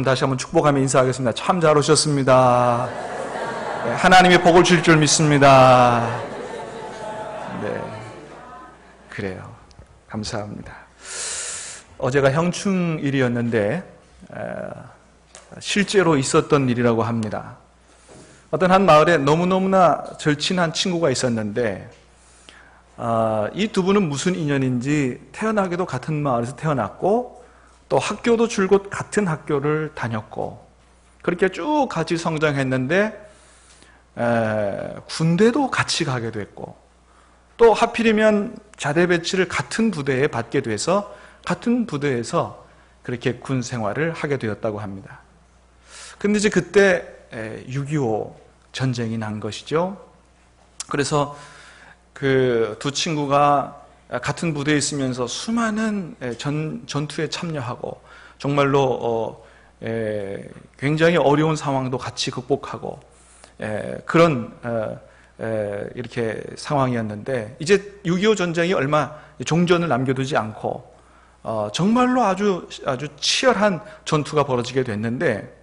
다시 한번 축복하며 인사하겠습니다. 참 잘 오셨습니다. 네, 하나님의 복을 줄 줄 믿습니다. 네. 그래요. 감사합니다. 어제가 형충일이었는데, 실제로 있었던 일이라고 합니다. 어떤 한 마을에 너무너무나 절친한 친구가 있었는데, 아, 이두 분은 무슨 인연인지 태어나기도 같은 마을에서 태어났고, 또 학교도 줄곧 같은 학교를 다녔고 그렇게 쭉 같이 성장했는데 에, 군대도 같이 가게 됐고 또 하필이면 자대 배치를 같은 부대에 받게 돼서 같은 부대에서 그렇게 군 생활을 하게 되었다고 합니다. 근데 이제 그때 6.25 전쟁이 난 것이죠. 그래서 그 두 친구가 같은 부대에 있으면서 수많은 전, 전투에 참여하고 정말로 어, 에, 굉장히 어려운 상황도 같이 극복하고 에, 그런 어, 에, 이렇게 상황이었는데 이제 6.25 전쟁이 얼마 종전을 남겨두지 않고 어, 정말로 아주 아주 치열한 전투가 벌어지게 됐는데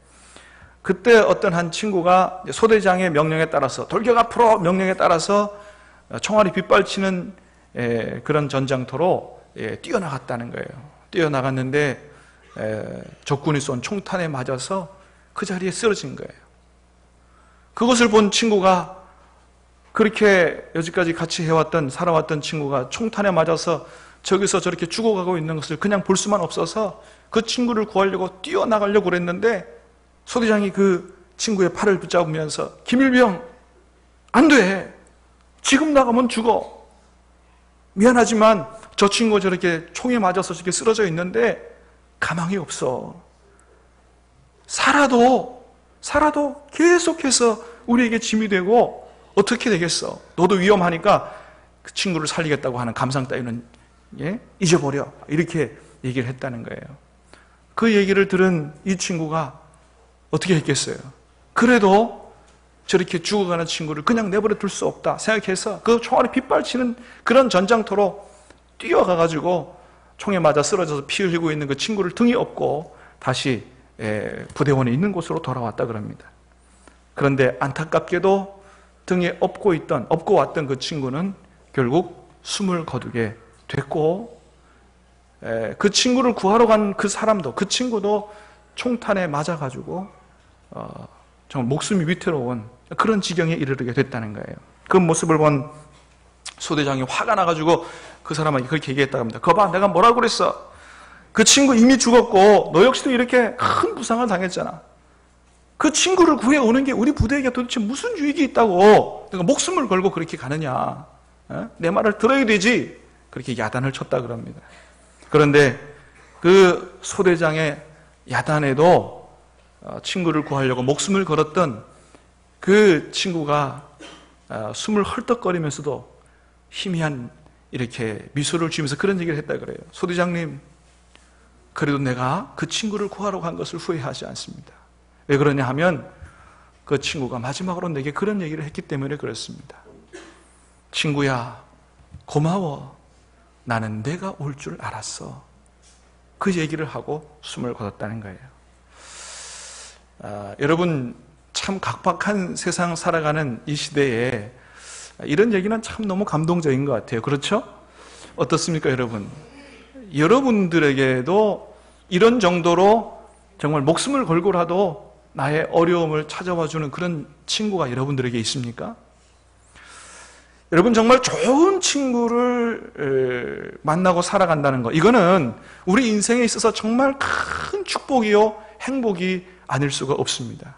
그때 어떤 한 친구가 소대장의 명령에 따라서 돌격 앞으로 명령에 따라서 총알이 빗발치는 예, 그런 전장터로 예, 뛰어나갔다는 거예요. 뛰어나갔는데 예, 적군이 쏜 총탄에 맞아서 그 자리에 쓰러진 거예요. 그것을 본 친구가 그렇게 여지까지 같이 해왔던 살아왔던 친구가 총탄에 맞아서 저기서 저렇게 죽어가고 있는 것을 그냥 볼 수만 없어서 그 친구를 구하려고 뛰어나가려고 그랬는데 소대장이 그 친구의 팔을 붙잡으면서 김일병 안 돼. 지금 나가면 죽어. 미안하지만 저 친구가 저렇게 총에 맞아서 저렇게 쓰러져 있는데 가망이 없어. 살아도, 살아도 계속해서 우리에게 짐이 되고 어떻게 되겠어? 너도 위험하니까 그 친구를 살리겠다고 하는 감상 따위는 예? 잊어버려. 이렇게 얘기를 했다는 거예요. 그 얘기를 들은 이 친구가 어떻게 했겠어요? 그래도 저렇게 죽어가는 친구를 그냥 내버려 둘 수 없다 생각해서 그 총알이 빗발치는 그런 전장터로 뛰어가가지고 총에 맞아 쓰러져서 피 흘리고 있는 그 친구를 등에 업고 다시 부대원에 있는 곳으로 돌아왔다 그럽니다. 그런데 안타깝게도 등에 업고 있던, 업고 왔던 그 친구는 결국 숨을 거두게 됐고, 그 친구를 구하러 간 그 사람도, 그 친구도 총탄에 맞아가지고, 어, 정말 목숨이 위태로운 그런 지경에 이르게 됐다는 거예요. 그 모습을 본 소대장이 화가 나가지고 그 사람에게 그렇게 얘기했다고 합니다. 거봐, 내가 뭐라고 그랬어? 그 친구 이미 죽었고, 너 역시도 이렇게 큰 부상을 당했잖아. 그 친구를 구해오는 게 우리 부대에게 도대체 무슨 유익이 있다고 내가 목숨을 걸고 그렇게 가느냐. 어? 내 말을 들어야 되지. 그렇게 야단을 쳤다 그럽니다. 그런데 그 소대장의 야단에도 어, 친구를 구하려고 목숨을 걸었던 그 친구가 아, 숨을 헐떡거리면서도 희미한 이렇게 미소를 지으면서 그런 얘기를 했다 그래요. 소대장님, 그래도 내가 그 친구를 구하러 간 것을 후회하지 않습니다. 왜 그러냐 하면 그 친구가 마지막으로 내게 그런 얘기를 했기 때문에 그렇습니다. 친구야, 고마워. 나는 내가 올 줄 알았어. 그 얘기를 하고 숨을 거뒀다는 거예요. 아, 여러분, 참 각박한 세상 살아가는 이 시대에 이런 얘기는 참 너무 감동적인 것 같아요. 그렇죠? 어떻습니까, 여러분? 여러분들에게도 이런 정도로 정말 목숨을 걸고라도 나의 어려움을 찾아와 주는 그런 친구가 여러분들에게 있습니까? 여러분 정말 좋은 친구를 만나고 살아간다는 것 이거는 우리 인생에 있어서 정말 큰 축복이요 행복이 아닐 수가 없습니다.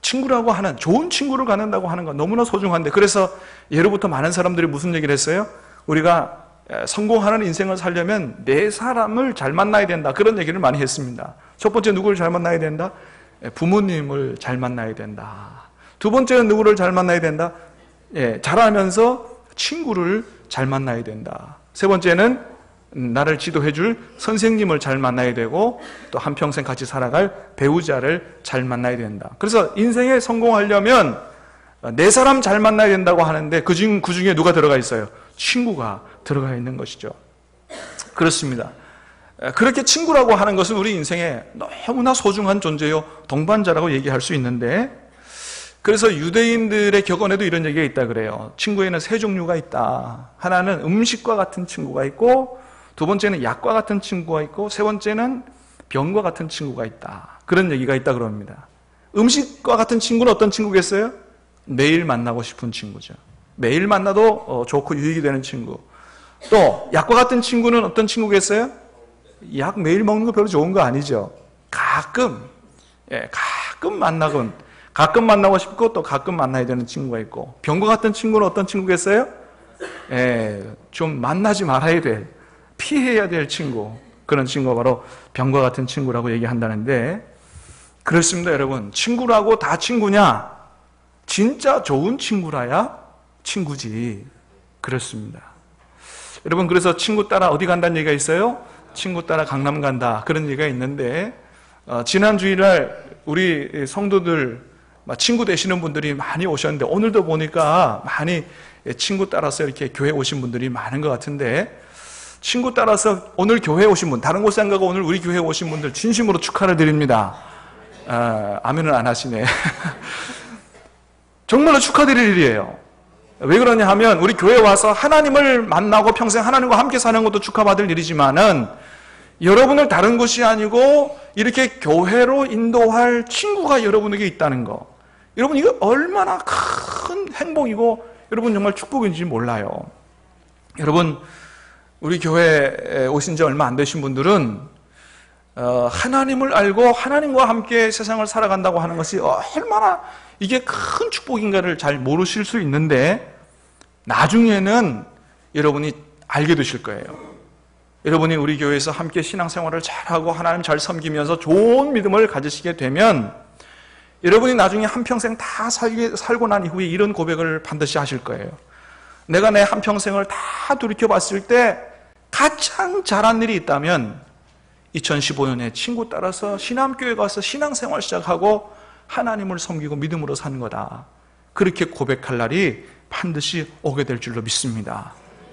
친구라고 하는 좋은 친구를 갖는다고 하는 건 너무나 소중한데 그래서 예로부터 많은 사람들이 무슨 얘기를 했어요? 우리가 성공하는 인생을 살려면 네 사람을 잘 만나야 된다 그런 얘기를 많이 했습니다. 첫 번째 누구를 잘 만나야 된다? 부모님을 잘 만나야 된다. 두 번째는 누구를 잘 만나야 된다? 예, 잘하면서 친구를 잘 만나야 된다. 세 번째는 나를 지도해 줄 선생님을 잘 만나야 되고 또 한평생 같이 살아갈 배우자를 잘 만나야 된다. 그래서 인생에 성공하려면 네 사람 잘 만나야 된다고 하는데 그 중, 그 중에 누가 들어가 있어요? 친구가 들어가 있는 것이죠. 그렇습니다. 그렇게 친구라고 하는 것은 우리 인생에 너무나 소중한 존재요 동반자라고 얘기할 수 있는데 그래서 유대인들의 격언에도 이런 얘기가 있다 그래요. 친구에는 세 종류가 있다. 하나는 음식과 같은 친구가 있고 두 번째는 약과 같은 친구가 있고 세 번째는 병과 같은 친구가 있다. 그런 얘기가 있다 그럽니다. 음식과 같은 친구는 어떤 친구겠어요? 매일 만나고 싶은 친구죠. 매일 만나도 어, 좋고 유익이 되는 친구. 또 약과 같은 친구는 어떤 친구겠어요? 약 매일 먹는 거 별로 좋은 거 아니죠. 가끔 예, 가끔 만나건 가끔 만나고 싶고 또 가끔 만나야 되는 친구가 있고 병과 같은 친구는 어떤 친구겠어요? 예, 좀 만나지 말아야 될 피해야 될 친구 그런 친구가 바로 병과 같은 친구라고 얘기한다는데 그렇습니다 여러분 친구라고 다 친구냐? 진짜 좋은 친구라야 친구지 그렇습니다 여러분 그래서 친구 따라 어디 간다는 얘기가 있어요? 친구 따라 강남 간다 그런 얘기가 있는데 어, 지난 주일날 우리 성도들 친구 되시는 분들이 많이 오셨는데 오늘도 보니까 많이 친구 따라서 이렇게 교회 오신 분들이 많은 것 같은데 친구 따라서 오늘 교회 오신 분, 다른 곳에 안 가고 오늘 우리 교회 오신 분들 진심으로 축하를 드립니다. 아, 아멘은 안 하시네. 정말로 축하드릴 일이에요. 왜 그러냐 하면 우리 교회 와서 하나님을 만나고 평생 하나님과 함께 사는 것도 축하받을 일이지만은 여러분을 다른 곳이 아니고 이렇게 교회로 인도할 친구가 여러분에게 있다는 거. 여러분 이거 얼마나 큰 행복이고 여러분 정말 축복인지 몰라요. 여러분 우리 교회에 오신 지 얼마 안 되신 분들은 어, 하나님을 알고 하나님과 함께 세상을 살아간다고 하는 것이 얼마나 이게 큰 축복인가를 잘 모르실 수 있는데 나중에는 여러분이 알게 되실 거예요. 여러분이 우리 교회에서 함께 신앙생활을 잘하고 하나님 잘 섬기면서 좋은 믿음을 가지시게 되면 여러분이 나중에 한평생 다 살게, 살고 난 이후에 이런 고백을 반드시 하실 거예요. 내가 내 한평생을 다 돌이켜 봤을 때 가장 잘한 일이 있다면 2015년에 친구 따라서 신암교회 가서 신앙생활 시작하고 하나님을 섬기고 믿음으로 사는 거다. 그렇게 고백할 날이 반드시 오게 될 줄로 믿습니다.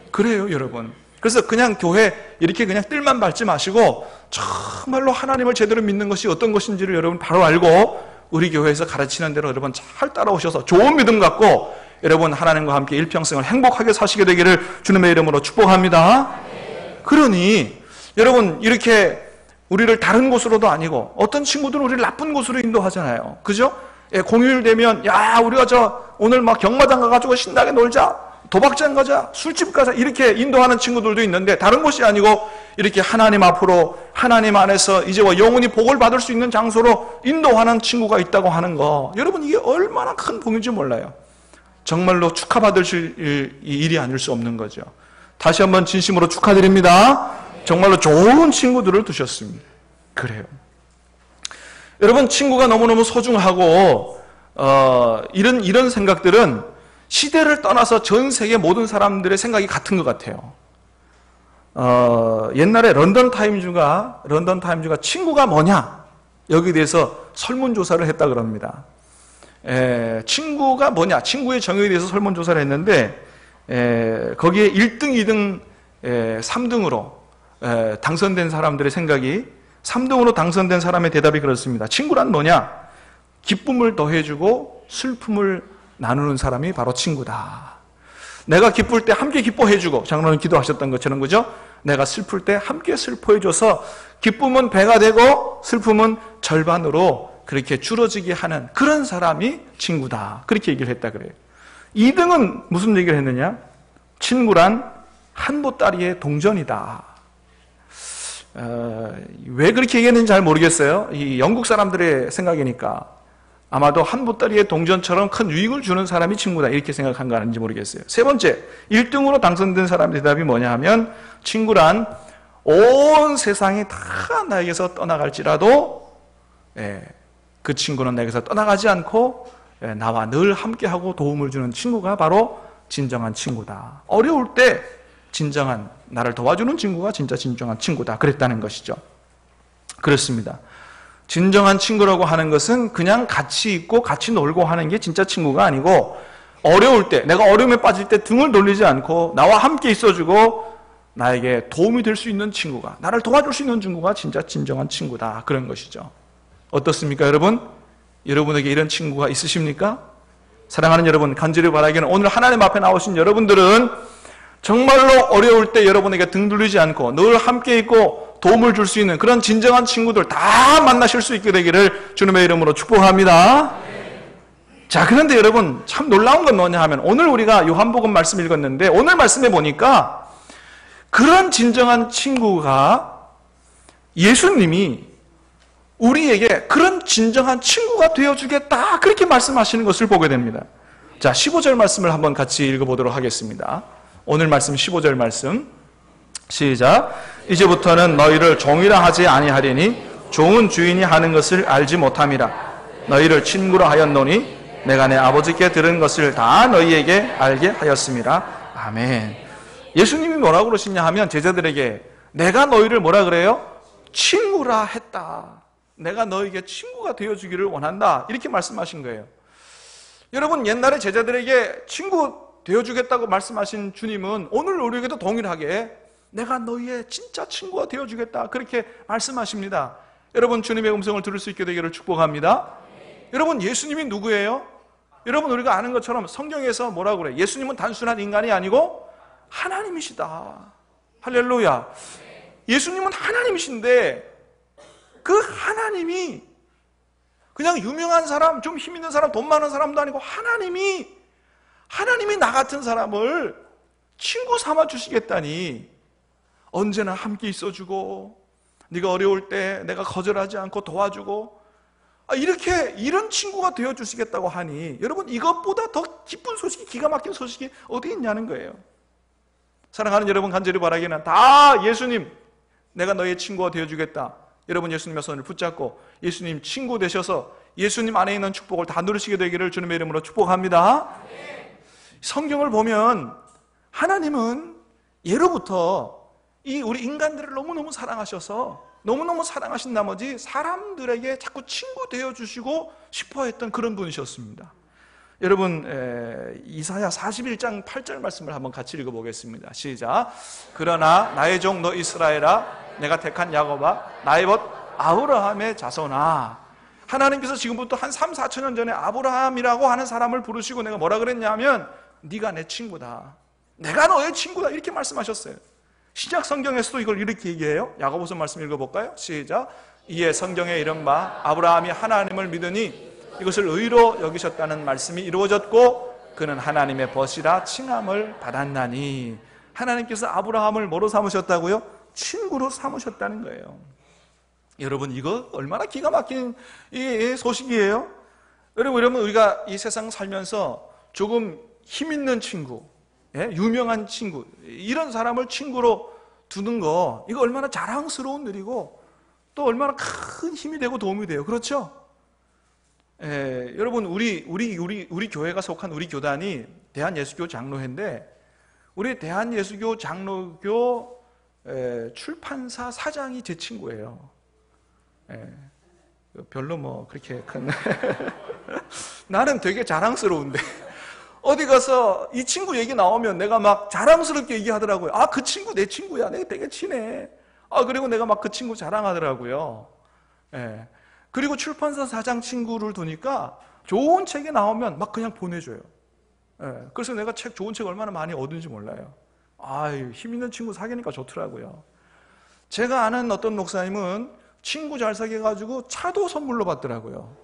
그래요, 여러분. 그래서 그냥 교회 이렇게 그냥 뜰만 밟지 마시고 정말로 하나님을 제대로 믿는 것이 어떤 것인지를 여러분 바로 알고 우리 교회에서 가르치는 대로 여러분 잘 따라오셔서 좋은 믿음 갖고 여러분 하나님과 함께 일평생을 행복하게 사시게 되기를 주님의 이름으로 축복합니다. 그러니 여러분 이렇게 우리를 다른 곳으로도 아니고 어떤 친구들은 우리를 나쁜 곳으로 인도하잖아요. 그죠? 예, 공휴일 되면 야 우리가 저 오늘 막 경마장 가가지고 신나게 놀자. 도박장 가자, 술집 가자, 이렇게 인도하는 친구들도 있는데, 다른 곳이 아니고, 이렇게 하나님 앞으로, 하나님 안에서 이제와 영원히 복을 받을 수 있는 장소로 인도하는 친구가 있다고 하는 거, 여러분, 이게 얼마나 큰 복인지 몰라요. 정말로 축하받으실 일이 아닐 수 없는 거죠. 다시 한번 진심으로 축하드립니다. 정말로 좋은 친구들을 두셨습니다. 그래요. 여러분, 친구가 너무너무 소중하고, 어, 이런, 이런 생각들은 시대를 떠나서 전 세계 모든 사람들의 생각이 같은 것 같아요. 어, 옛날에 런던 타임즈가 런던 타임즈가 친구가 뭐냐 여기에 대해서 설문조사를 했다 그럽니다. 에, 친구가 뭐냐 친구의 정의에 대해서 설문조사를 했는데 에, 거기에 1등, 2등, 에, 3등으로 에, 당선된 사람들의 생각이 3등으로 당선된 사람의 대답이 그렇습니다. 친구란 뭐냐? 기쁨을 더해주고 슬픔을 나누는 사람이 바로 친구다. 내가 기쁠 때 함께 기뻐해주고, 장로님 기도하셨던 것처럼, 그죠? 내가 슬플 때 함께 슬퍼해줘서, 기쁨은 배가 되고, 슬픔은 절반으로 그렇게 줄어지게 하는 그런 사람이 친구다. 그렇게 얘기를 했다 그래요. 2등은 무슨 얘기를 했느냐? 친구란 한 보따리의 동전이다. 어, 왜 그렇게 얘기했는지 잘 모르겠어요. 이 영국 사람들의 생각이니까. 아마도 한 보따리의 동전처럼 큰 유익을 주는 사람이 친구다. 이렇게 생각한 거 아닌지 모르겠어요. 세 번째, 1등으로 당선된 사람의 대답이 뭐냐 하면, 친구란 온 세상이 다 나에게서 떠나갈지라도, 예, 그 친구는 나에게서 떠나가지 않고, 예, 나와 늘 함께하고 도움을 주는 친구가 바로 진정한 친구다. 어려울 때, 진정한, 나를 도와주는 친구가 진짜 진정한 친구다. 그랬다는 것이죠. 그렇습니다. 진정한 친구라고 하는 것은 그냥 같이 있고 같이 놀고 하는 게 진짜 친구가 아니고 어려울 때, 내가 어려움에 빠질 때 등을 돌리지 않고 나와 함께 있어주고 나에게 도움이 될 수 있는 친구가, 나를 도와줄 수 있는 친구가 진짜 진정한 친구다. 그런 것이죠. 어떻습니까, 여러분? 여러분에게 이런 친구가 있으십니까? 사랑하는 여러분, 간절히 바라기는 오늘 하나님 앞에 나오신 여러분들은 정말로 어려울 때 여러분에게 등 돌리지 않고 늘 함께 있고 도움을 줄 수 있는 그런 진정한 친구들 다 만나실 수 있게 되기를 주님의 이름으로 축복합니다. 자, 그런데 여러분 참 놀라운 건 뭐냐 하면 오늘 우리가 요한복음 말씀 읽었는데 오늘 말씀에 보니까 그런 진정한 친구가 예수님이 우리에게 그런 진정한 친구가 되어주겠다. 그렇게 말씀하시는 것을 보게 됩니다. 자, 15절 말씀을 한번 같이 읽어보도록 하겠습니다. 오늘 말씀 15절 말씀. 시작. 이제부터는 너희를 종이라 하지 아니하리니 종은 주인이 하는 것을 알지 못함이라. 너희를 친구라 하였노니 내가 내 아버지께 들은 것을 다 너희에게 알게 하였습니다. 아멘. 예수님이 뭐라고 그러시냐 하면 제자들에게 내가 너희를 뭐라 그래요? 친구라 했다. 내가 너에게 친구가 되어주기를 원한다. 이렇게 말씀하신 거예요. 여러분, 옛날에 제자들에게 친구 되어주겠다고 말씀하신 주님은 오늘 우리에게도 동일하게 내가 너희의 진짜 친구가 되어주겠다. 그렇게 말씀하십니다. 여러분, 주님의 음성을 들을 수 있게 되기를 축복합니다. 여러분, 예수님이 누구예요? 여러분, 우리가 아는 것처럼 성경에서 뭐라고 그래? 예수님은 단순한 인간이 아니고 하나님이시다. 할렐루야. 예수님은 하나님이신데 그 하나님이 그냥 유명한 사람, 좀 힘 있는 사람, 돈 많은 사람도 아니고 하나님이 하나님이 나 같은 사람을 친구 삼아 주시겠다니 언제나 함께 있어 주고 네가 어려울 때 내가 거절하지 않고 도와주고 아, 이렇게 이런 친구가 되어 주시겠다고 하니 여러분 이것보다 더 기쁜 소식이 기가 막힌 소식이 어디 있냐는 거예요. 사랑하는 여러분 간절히 바라기는 다 예수님 내가 너의 친구가 되어 주겠다. 여러분 예수님의 손을 붙잡고 예수님 친구 되셔서 예수님 안에 있는 축복을 다 누리시게 되기를 주님의 이름으로 축복합니다. 성경을 보면 하나님은 예로부터 이 우리 인간들을 너무너무 사랑하셔서 너무너무 사랑하신 나머지 사람들에게 자꾸 친구 되어 주시고 싶어 했던 그런 분이셨습니다. 여러분 이사야 41장 8절 말씀을 한번 같이 읽어 보겠습니다. 시작. 그러나 나의 종 너 이스라엘아 내가 택한 야곱아 나의 벗 아브라함의 자손아 하나님께서 지금부터 한 3, 4천 년 전에 아브라함이라고 하는 사람을 부르시고 내가 뭐라 그랬냐면 네가 내 친구다. 내가 너의 친구다. 이렇게 말씀하셨어요. 시작 성경에서도 이걸 이렇게 얘기해요. 야고보서 말씀 읽어볼까요? 시작. 이에 성경에 이른 바 아브라함이 하나님을 믿으니 이것을 의로 여기셨다는 말씀이 이루어졌고 그는 하나님의 벗이라 칭함을 받았나니 하나님께서 아브라함을 뭐로 삼으셨다고요? 친구로 삼으셨다는 거예요. 여러분 이거 얼마나 기가 막힌 이 소식이에요. 여러분 여러분 우리가 이 세상 살면서 조금 힘 있는 친구, 예? 유명한 친구 이런 사람을 친구로 두는 거 이거 얼마나 자랑스러운 일이고 또 얼마나 큰 힘이 되고 도움이 돼요. 그렇죠? 예, 여러분 우리 우리 우리 우리 교회가 속한 우리 교단이 대한예수교 장로회인데 우리 대한예수교 장로교 에, 출판사 사장이 제 친구예요. 에, 별로 뭐 그렇게 큰 나는 되게 자랑스러운데 어디 가서 이 친구 얘기 나오면 내가 막 자랑스럽게 얘기하더라고요. 아, 그 친구 내 친구야. 내가 되게 친해. 아, 그리고 내가 막 그 친구 자랑하더라고요. 예. 그리고 출판사 사장 친구를 두니까 좋은 책이 나오면 막 그냥 보내줘요. 예. 그래서 내가 책, 좋은 책 얼마나 많이 얻은지 몰라요. 아유, 힘 있는 친구 사귀니까 좋더라고요. 제가 아는 어떤 목사님은 친구 잘 사귀어가지고 차도 선물로 받더라고요.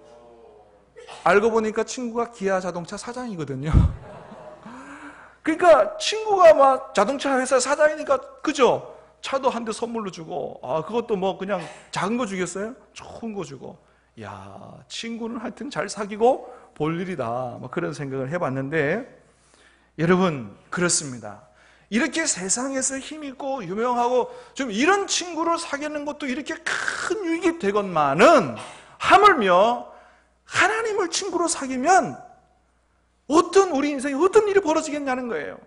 알고 보니까 친구가 기아 자동차 사장이거든요. 그러니까 친구가 막 자동차 회사 사장이니까 그죠? 차도 한 대 선물로 주고 아 그것도 뭐 그냥 작은 거 주겠어요? 좋은 거 주고 야 친구는 하여튼 잘 사귀고 볼 일이다 뭐 그런 생각을 해봤는데 여러분 그렇습니다. 이렇게 세상에서 힘있고 유명하고 좀 이런 친구를 사귀는 것도 이렇게 큰 유익이 되건만은 하물며 하나님을 친구로 사귀면 어떤 우리 인생에 어떤 일이 벌어지겠냐는 거예요.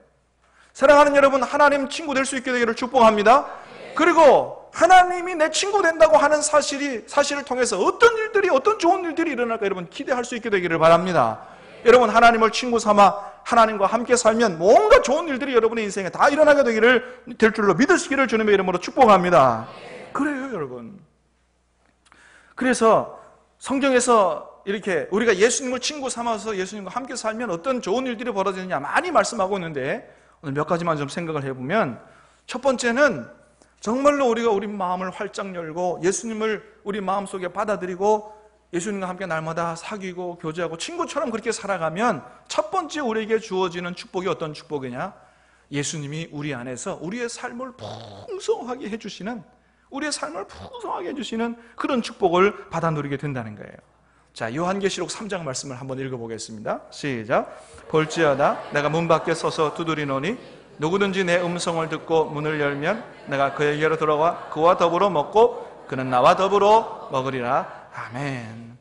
사랑하는 여러분, 하나님 친구 될 수 있게 되기를 축복합니다. 그리고 하나님이 내 친구 된다고 하는 사실이 사실을 통해서 어떤 일들이 어떤 좋은 일들이 일어날까 여러분 기대할 수 있게 되기를 바랍니다. 여러분 하나님을 친구 삼아 하나님과 함께 살면 뭔가 좋은 일들이 여러분의 인생에 다 일어나게 되기를 될 줄로 믿으시기를 주님의 이름으로 축복합니다. 그래요, 여러분. 그래서 성경에서 이렇게 우리가 예수님을 친구 삼아서 예수님과 함께 살면 어떤 좋은 일들이 벌어지느냐 많이 말씀하고 있는데 오늘 몇 가지만 좀 생각을 해보면 첫 번째는 정말로 우리가 우리 마음을 활짝 열고 예수님을 우리 마음속에 받아들이고 예수님과 함께 날마다 사귀고 교제하고 친구처럼 그렇게 살아가면 첫 번째 우리에게 주어지는 축복이 어떤 축복이냐? 예수님이 우리 안에서 우리의 삶을 풍성하게 해주시는 우리의 삶을 풍성하게 해주시는 그런 축복을 받아 누리게 된다는 거예요. 자, 요한계시록 3장 말씀을 한번 읽어보겠습니다. 시작. 볼지어다 내가 문 밖에 서서 두드리노니 누구든지 내 음성을 듣고 문을 열면 내가 그에게로 들어와 그와 더불어 먹고 그는 나와 더불어 먹으리라. 아멘.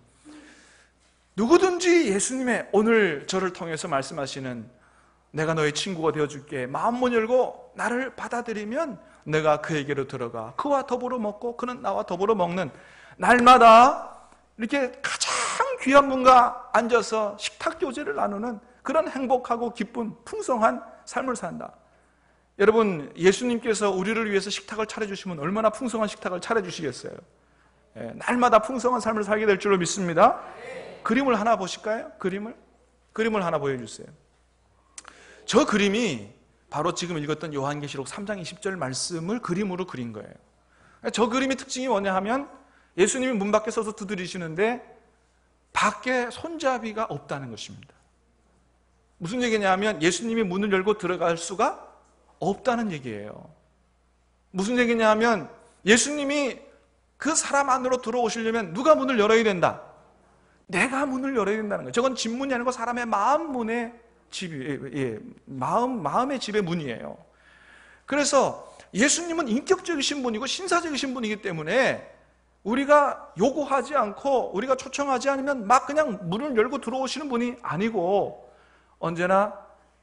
누구든지 예수님의 오늘 저를 통해서 말씀하시는 내가 너의 친구가 되어줄게 마음문 열고 나를 받아들이면 내가 그에게로 들어가 그와 더불어 먹고 그는 나와 더불어 먹는 날마다 이렇게 가장 귀한 분과 앉아서 식탁 교제를 나누는 그런 행복하고 기쁜 풍성한 삶을 산다. 여러분 예수님께서 우리를 위해서 식탁을 차려주시면 얼마나 풍성한 식탁을 차려주시겠어요? 예, 날마다 풍성한 삶을 살게 될 줄로 믿습니다. 그림을 하나 보실까요? 그림을 그림을 하나 보여주세요. 저 그림이 바로 지금 읽었던 요한계시록 3장 20절 말씀을 그림으로 그린 거예요. 저 그림의 특징이 뭐냐 하면 예수님이 문 밖에 서서 두드리시는데 밖에 손잡이가 없다는 것입니다. 무슨 얘기냐면 예수님이 문을 열고 들어갈 수가 없다는 얘기예요. 무슨 얘기냐면 예수님이 그 사람 안으로 들어오시려면 누가 문을 열어야 된다? 내가 문을 열어야 된다는 거예요. 저건 집문이 아니고 사람의 마음 문의 집, 예, 예, 마음, 마음의 집의 문이에요. 그래서 예수님은 인격적이신 분이고 신사적이신 분이기 때문에 우리가 요구하지 않고 우리가 초청하지 않으면 막 그냥 문을 열고 들어오시는 분이 아니고 언제나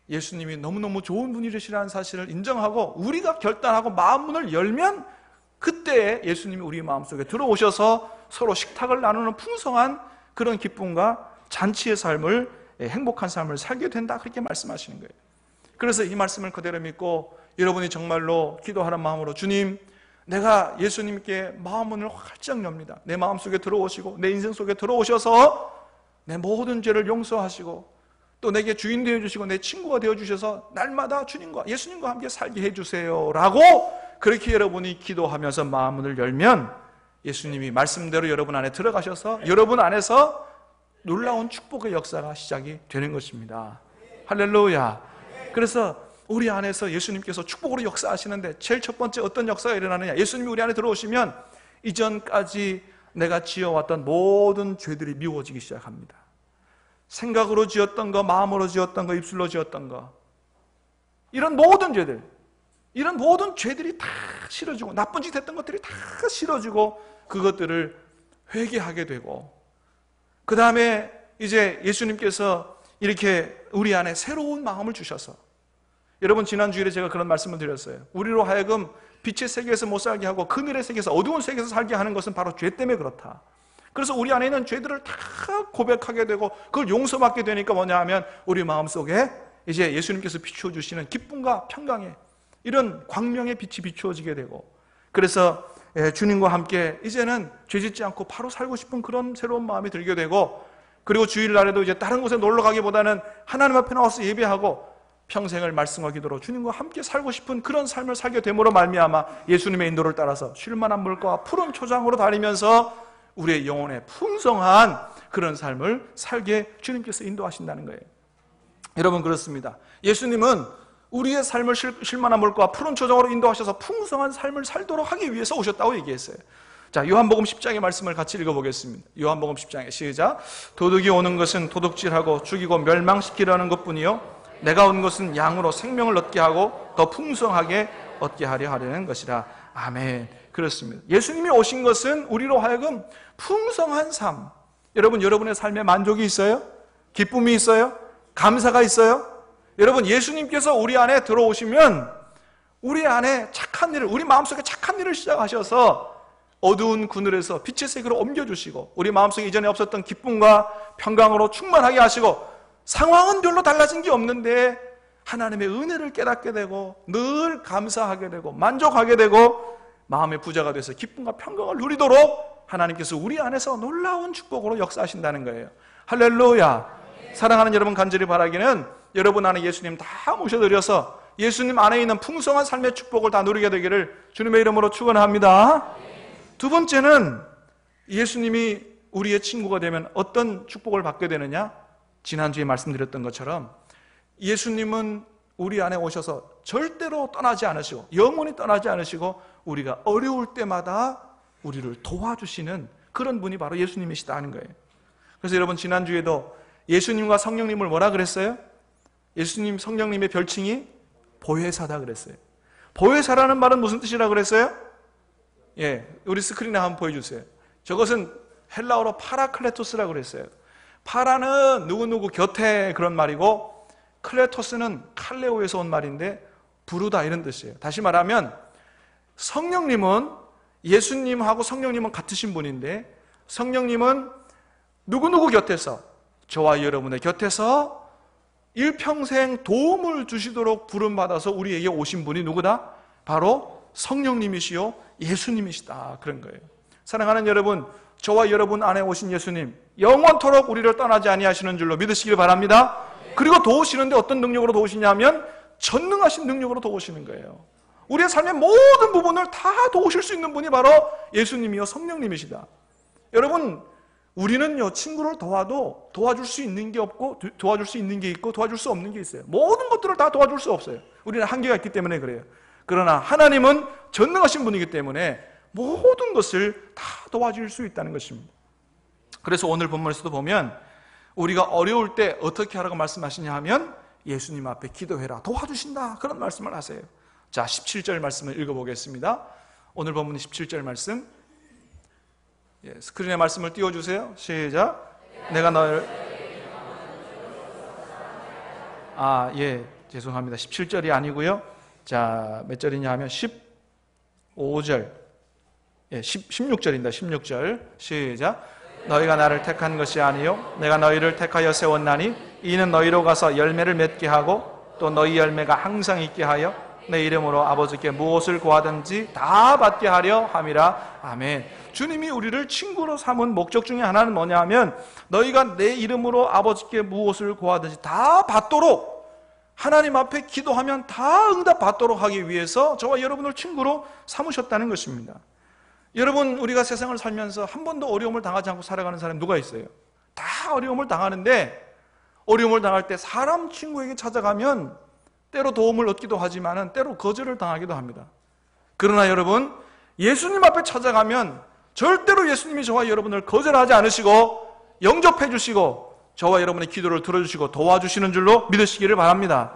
예수님이 너무너무 좋은 분이시라는 사실을 인정하고 우리가 결단하고 마음 문을 열면 그때 예수님이 우리 마음속에 들어오셔서 서로 식탁을 나누는 풍성한 그런 기쁨과 잔치의 삶을 예, 행복한 삶을 살게 된다 그렇게 말씀하시는 거예요. 그래서 이 말씀을 그대로 믿고 여러분이 정말로 기도하는 마음으로 주님 내가 예수님께 마음문을 활짝 엽니다. 내 마음속에 들어오시고 내 인생 속에 들어오셔서 내 모든 죄를 용서하시고 또 내게 주인 되어 주시고 내 친구가 되어 주셔서 날마다 주님과 예수님과 함께 살게 해 주세요라고 그렇게 여러분이 기도하면서 마음문을 열면 예수님이 말씀대로 여러분 안에 들어가셔서 여러분 안에서 놀라운 축복의 역사가 시작이 되는 것입니다. 할렐루야. 그래서 우리 안에서 예수님께서 축복으로 역사하시는데 제일 첫 번째 어떤 역사가 일어나느냐? 예수님이 우리 안에 들어오시면 이전까지 내가 지어왔던 모든 죄들이 미워지기 시작합니다. 생각으로 지었던 거, 마음으로 지었던 거, 입술로 지었던 거. 이런 모든 죄들. 이런 모든 죄들이 다 싫어지고, 나쁜 짓 했던 것들이 다 싫어지고, 그것들을 회개하게 되고, 그 다음에 이제 예수님께서 이렇게 우리 안에 새로운 마음을 주셔서 여러분 지난 주일에 제가 그런 말씀을 드렸어요. 우리로 하여금 빛의 세계에서 못 살게 하고 그늘의 세계에서 어두운 세계에서 살게 하는 것은 바로 죄 때문에 그렇다. 그래서 우리 안에 있는 죄들을 다 고백하게 되고 그걸 용서받게 되니까 뭐냐 하면 우리 마음속에 이제 예수님께서 비추어 주시는 기쁨과 평강에 이런 광명의 빛이 비추어지게 되고 그래서 예, 주님과 함께 이제는 죄짓지 않고 바로 살고 싶은 그런 새로운 마음이 들게 되고 그리고 주일날에도 이제 다른 곳에 놀러 가기보다는 하나님 앞에 나와서 예배하고 평생을 말씀과 기도로 주님과 함께 살고 싶은 그런 삶을 살게 됨으로 말미암아 예수님의 인도를 따라서 쉴만한 물과 푸른 초장으로 다니면서 우리의 영혼에 풍성한 그런 삶을 살게 주님께서 인도하신다는 거예요. 여러분 그렇습니다. 예수님은 우리의 삶을 쉴, 만한 물과 푸른 초장으로 인도하셔서 풍성한 삶을 살도록 하기 위해서 오셨다고 얘기했어요. 자, 요한복음 10장의 말씀을 같이 읽어보겠습니다. 요한복음 10장의 시작. 도둑이 오는 것은 도둑질하고 죽이고 멸망시키려는 것 뿐이요. 내가 온 것은 양으로 생명을 얻게 하고 더 풍성하게 얻게 하려 하려는 것이라. 아멘. 그렇습니다. 예수님이 오신 것은 우리로 하여금 풍성한 삶. 여러분, 여러분의 삶에 만족이 있어요? 기쁨이 있어요? 감사가 있어요? 여러분, 예수님께서 우리 안에 들어오시면 우리 안에 착한 일을, 우리 마음속에 착한 일을 시작하셔서 어두운 그늘에서 빛의 세계로 옮겨주시고 우리 마음속에 이전에 없었던 기쁨과 평강으로 충만하게 하시고 상황은 별로 달라진 게 없는데 하나님의 은혜를 깨닫게 되고 늘 감사하게 되고 만족하게 되고 마음의 부자가 돼서 기쁨과 평강을 누리도록 하나님께서 우리 안에서 놀라운 축복으로 역사하신다는 거예요. 할렐루야. 사랑하는 여러분 간절히 바라기는 여러분 안에 예수님 다 모셔드려서 예수님 안에 있는 풍성한 삶의 축복을 다 누리게 되기를 주님의 이름으로 축원합니다. 두 번째는 예수님이 우리의 친구가 되면 어떤 축복을 받게 되느냐? 지난주에 말씀드렸던 것처럼 예수님은 우리 안에 오셔서 절대로 떠나지 않으시고 영원히 떠나지 않으시고 우리가 어려울 때마다 우리를 도와주시는 그런 분이 바로 예수님이시다 하는 거예요. 그래서 여러분 지난주에도 예수님과 성령님을 뭐라 그랬어요? 예수님 성령님의 별칭이 보혜사다 그랬어요. 보혜사라는 말은 무슨 뜻이라 그랬어요? 예, 우리 스크린에 한번 보여주세요. 저것은 헬라어로 파라클레토스라고 그랬어요. 파라는 누구누구 곁에 그런 말이고 클레토스는 칼레오에서 온 말인데 부르다 이런 뜻이에요. 다시 말하면 성령님은 예수님하고 성령님은 같으신 분인데 성령님은 누구누구 곁에서 저와 여러분의 곁에서 일평생 도움을 주시도록 부름받아서 우리에게 오신 분이 누구다? 바로 성령님이시요 예수님이시다 그런 거예요. 사랑하는 여러분, 저와 여러분 안에 오신 예수님 영원토록 우리를 떠나지 아니하시는 줄로 믿으시길 바랍니다. 그리고 도우시는데 어떤 능력으로 도우시냐면 전능하신 능력으로 도우시는 거예요. 우리의 삶의 모든 부분을 다 도우실 수 있는 분이 바로 예수님이요 성령님이시다. 여러분 우리는요 친구를 도와도 도와줄 수 있는 게 없고 도와줄 수 있는 게 있고 도와줄 수 없는 게 있어요. 모든 것들을 다 도와줄 수 없어요. 우리는 한계가 있기 때문에 그래요. 그러나 하나님은 전능하신 분이기 때문에 모든 것을 다 도와줄 수 있다는 것입니다. 그래서 오늘 본문에서도 보면 우리가 어려울 때 어떻게 하라고 말씀하시냐 하면 예수님 앞에 기도해라 도와주신다 그런 말씀을 하세요. 자 17절 말씀을 읽어보겠습니다. 오늘 본문 17절 말씀 예, 스크린에 말씀을 띄워주세요. 시작. 내가 너를 아, 예, 죄송합니다. 17절이 아니고요. 자, 몇 절이냐 하면 15절. 예, 10, 16절입니다. 16절. 시작. 너희가 나를 택한 것이 아니요 내가 너희를 택하여 세웠나니 이는 너희로 가서 열매를 맺게 하고 또 너희 열매가 항상 있게 하여 내 이름으로 아버지께 무엇을 구하든지 다 받게 하려 함이라. 아멘. 주님이 우리를 친구로 삼은 목적 중에 하나는 뭐냐 하면 너희가 내 이름으로 아버지께 무엇을 구하든지 다 받도록 하나님 앞에 기도하면 다 응답 받도록 하기 위해서 저와 여러분을 친구로 삼으셨다는 것입니다. 여러분 우리가 세상을 살면서 한 번도 어려움을 당하지 않고 살아가는 사람 누가 있어요? 다 어려움을 당하는데 어려움을 당할 때 사람 친구에게 찾아가면 때로 도움을 얻기도 하지만 때로 거절을 당하기도 합니다. 그러나 여러분 예수님 앞에 찾아가면 절대로 예수님이 저와 여러분을 거절하지 않으시고 영접해 주시고 저와 여러분의 기도를 들어주시고 도와주시는 줄로 믿으시기를 바랍니다.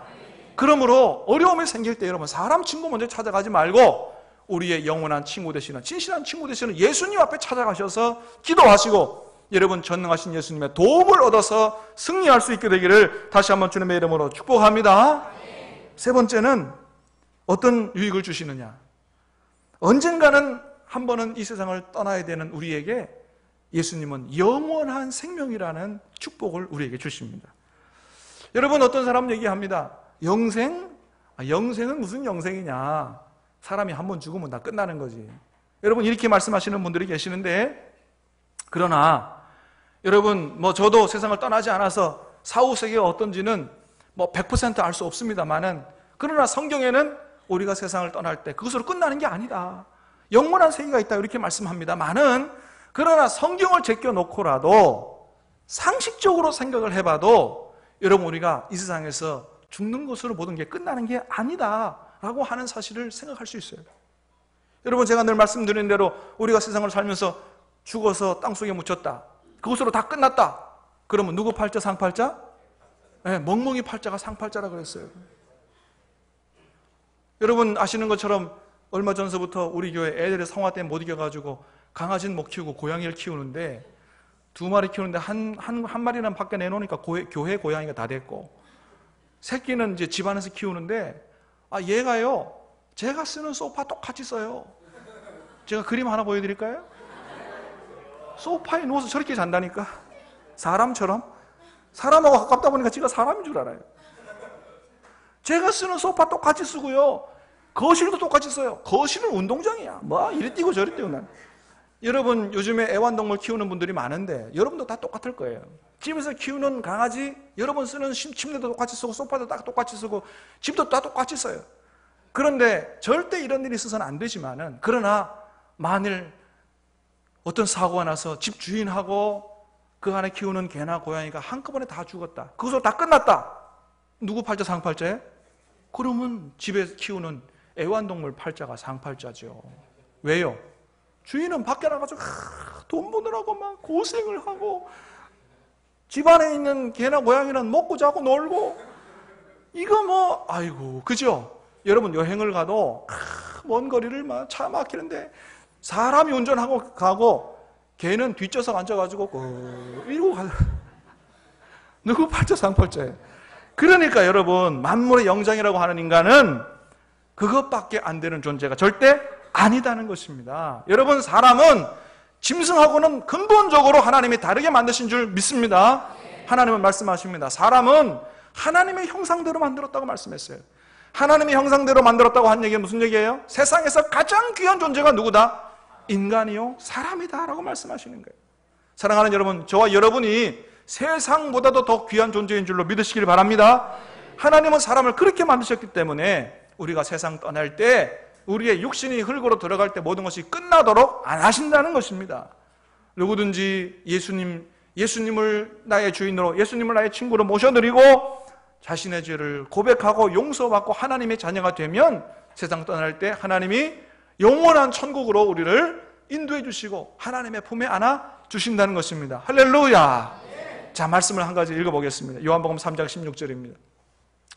그러므로 어려움이 생길 때 여러분 사람 친구 먼저 찾아가지 말고 우리의 영원한 친구 되시는 진실한 친구 되시는 예수님 앞에 찾아가셔서 기도하시고 여러분 전능하신 예수님의 도움을 얻어서 승리할 수 있게 되기를 다시 한번 주님의 이름으로 축복합니다. 세 번째는 어떤 유익을 주시느냐? 언젠가는 한 번은 이 세상을 떠나야 되는 우리에게 예수님은 영원한 생명이라는 축복을 우리에게 주십니다. 여러분 어떤 사람 얘기합니다. 영생? 아, 영생은 무슨 영생이냐? 사람이 한 번 죽으면 다 끝나는 거지. 여러분 이렇게 말씀하시는 분들이 계시는데 그러나 여러분 뭐 저도 세상을 떠나지 않아서 사후 세계가 어떤지는 뭐 100%알 수 없습니다만은 그러나 성경에는 우리가 세상을 떠날 때 그것으로 끝나는 게 아니다. 영원한 세계가 있다 이렇게 말씀합니다만은 그러나 성경을 제껴 놓고라도 상식적으로 생각을 해봐도 여러분 우리가 이 세상에서 죽는 것으로 모든 게 끝나는 게 아니다라고 하는 사실을 생각할 수 있어요. 여러분 제가 늘 말씀드린 대로 우리가 세상을 살면서 죽어서 땅속에 묻혔다. 그것으로 다 끝났다. 그러면 누구 팔자 상팔자? 네, 멍멍이 팔자가 상팔자라 그랬어요. 여러분 아시는 것처럼 얼마 전서부터 우리 교회 애들의 성화 때문에 못 이겨가지고 강아지는 못 키우고 고양이를 키우는데 두 마리 키우는데 한, 한, 한 마리는 밖에 내놓으니까 고, 교회 고양이가 다 됐고 새끼는 이제 집 안에서 키우는데 아 얘가요 제가 쓰는 소파 똑같이 써요 제가 그림 하나 보여드릴까요? 소파에 누워서 저렇게 잔다니까 사람처럼 사람하고 가깝다 보니까 지가 사람인 줄 알아요. 제가 쓰는 소파 똑같이 쓰고요. 거실도 똑같이 써요. 거실은 운동장이야. 뭐 이리 뛰고 저리 뛰고 난. 여러분 요즘에 애완동물 키우는 분들이 많은데 여러분도 다 똑같을 거예요. 집에서 키우는 강아지 여러분 쓰는 침대도 똑같이 쓰고 소파도 다 똑같이 쓰고 집도 다 똑같이 써요. 그런데 절대 이런 일이 있어서는 안 되지만은 그러나 만일 어떤 사고가 나서 집 주인하고 그 안에 키우는 개나 고양이가 한꺼번에 다 죽었다. 그것으로 다 끝났다. 누구 팔자 상팔자에? 그러면 집에 키우는 애완동물 팔자가 상팔자죠. 왜요? 주인은 밖에 나가서 돈 버느라고 막 고생을 하고 집안에 있는 개나 고양이는 먹고 자고 놀고 이거 뭐 아이고 그죠? 여러분 여행을 가도 먼 거리를 막 차 막히는데 사람이 운전하고 가고 개는 뒷좌석 앉아가지고 그 이러고 가 누구 팔자 상팔자에 그러니까 여러분 만물의 영장이라고 하는 인간은 그것밖에 안 되는 존재가 절대 아니다는 것입니다. 여러분 사람은 짐승하고는 근본적으로 하나님이 다르게 만드신 줄 믿습니다. 하나님은 말씀하십니다. 사람은 하나님의 형상대로 만들었다고 말씀했어요. 하나님의 형상대로 만들었다고 한 얘기가 무슨 얘기예요? 세상에서 가장 귀한 존재가 누구다? 인간이요, 사람이다라고 말씀하시는 거예요. 사랑하는 여러분, 저와 여러분이 세상보다도 더 귀한 존재인 줄로 믿으시길 바랍니다. 하나님은 사람을 그렇게 만드셨기 때문에 우리가 세상 떠날 때 우리의 육신이 흙으로 들어갈 때 모든 것이 끝나도록 안 하신다는 것입니다. 누구든지 예수님, 예수님을 나의 주인으로, 예수님을 나의 친구로 모셔드리고 자신의 죄를 고백하고 용서받고 하나님의 자녀가 되면 세상 떠날 때 하나님이 영원한 천국으로 우리를 인도해 주시고 하나님의 품에 안아 주신다는 것입니다. 할렐루야! 자, 말씀을 한 가지 읽어 보겠습니다. 요한복음 3장 16절입니다.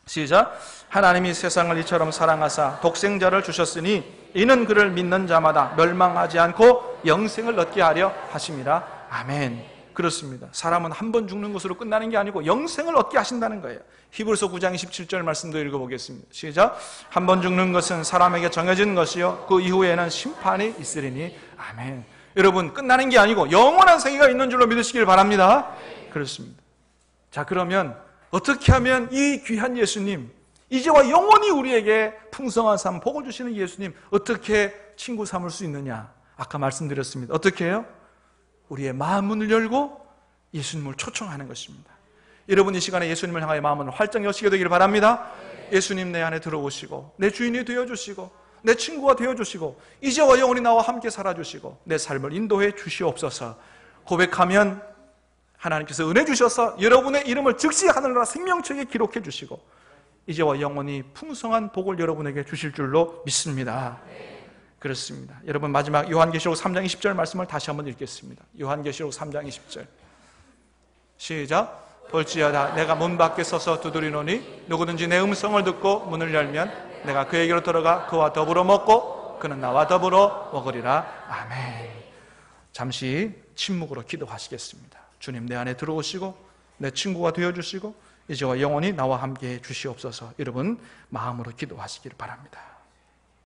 시작. 하나님이 세상을 이처럼 사랑하사 독생자를 주셨으니 이는 그를 믿는 자마다 멸망하지 않고 영생을 얻게 하려 하심이라. 아멘. 그렇습니다. 사람은 한 번 죽는 것으로 끝나는 게 아니고 영생을 얻게 하신다는 거예요. 히브리서 9장 27절 말씀도 읽어보겠습니다. 시작. 한 번 죽는 것은 사람에게 정해진 것이요. 그 이후에는 심판이 있으리니. 아멘. 여러분, 끝나는 게 아니고 영원한 세계가 있는 줄로 믿으시길 바랍니다. 그렇습니다. 자, 그러면 어떻게 하면 이 귀한 예수님, 이제와 영원히 우리에게 풍성한 삶, 복을 주시는 예수님, 어떻게 친구 삼을 수 있느냐? 아까 말씀드렸습니다. 어떻게 해요? 우리의 마음 문을 열고 예수님을 초청하는 것입니다. 여러분 이 시간에 예수님을 향하여 마음을 활짝 여시게 되기를 바랍니다. 예수님 내 안에 들어오시고 내 주인이 되어주시고 내 친구가 되어주시고 이제와 영원히 나와 함께 살아주시고 내 삶을 인도해 주시옵소서 고백하면 하나님께서 은혜 주셔서 여러분의 이름을 즉시 하늘나라 생명책에 기록해 주시고 이제와 영원히 풍성한 복을 여러분에게 주실 줄로 믿습니다. 그렇습니다. 여러분 마지막 요한계시록 3장 20절 말씀을 다시 한번 읽겠습니다. 요한계시록 3장 20절. 시작. 볼지어다 내가 문 밖에 서서 두드리노니 누구든지 내 음성을 듣고 문을 열면 내가 그에게로 들어가 그와 더불어 먹고 그는 나와 더불어 먹으리라. 아멘. 잠시 침묵으로 기도하시겠습니다. 주님 내 안에 들어오시고 내 친구가 되어 주시고 이제와 영원히 나와 함께 해 주시옵소서. 여러분 마음으로 기도하시기를 바랍니다.